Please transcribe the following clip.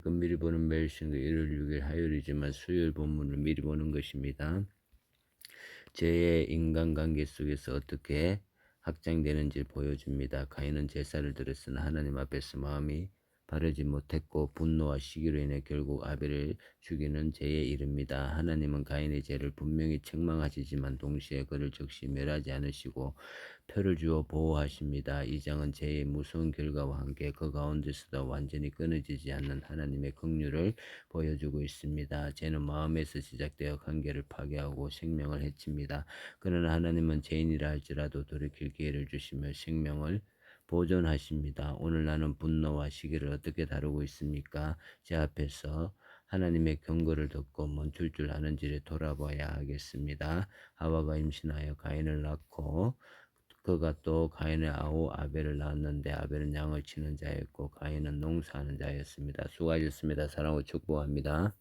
그 미리 보는 매일 신고 1월 6일 화요일이지만 수요일 본문을 미리 보는 것입니다. 죄의 인간관계 속에서 어떻게 확장되는지 보여줍니다. 가인은 제사를 드렸으나 하나님 앞에서 마음이 바르지 못했고 분노와 시기로 인해 결국 아벨을 죽이는 죄에 이릅니다. 하나님은 가인의 죄를 분명히 책망하시지만 동시에 그를 즉시 멸하지 않으시고 표를 주어 보호하십니다. 이 장은 죄의 무서운 결과와 함께 그 가운데서도 완전히 끊어지지 않는 하나님의 긍휼을 보여주고 있습니다. 죄는 마음에서 시작되어 관계를 파괴하고 생명을 해칩니다. 그러나 하나님은 죄인이라 할지라도 돌이킬 기회를 주시며 생명을 보존하십니다. 오늘 나는 분노와 시기를 어떻게 다루고 있습니까? 제 앞에서 하나님의 경고를 듣고 멈출 줄 아는지를 돌아봐야 하겠습니다. 하와가 임신하여 가인을 낳고 그가 또 가인의 아우 아벨을 낳았는데 아벨은 양을 치는 자였고 가인은 농사하는 자였습니다. 수고하셨습니다. 사랑하고 축복합니다.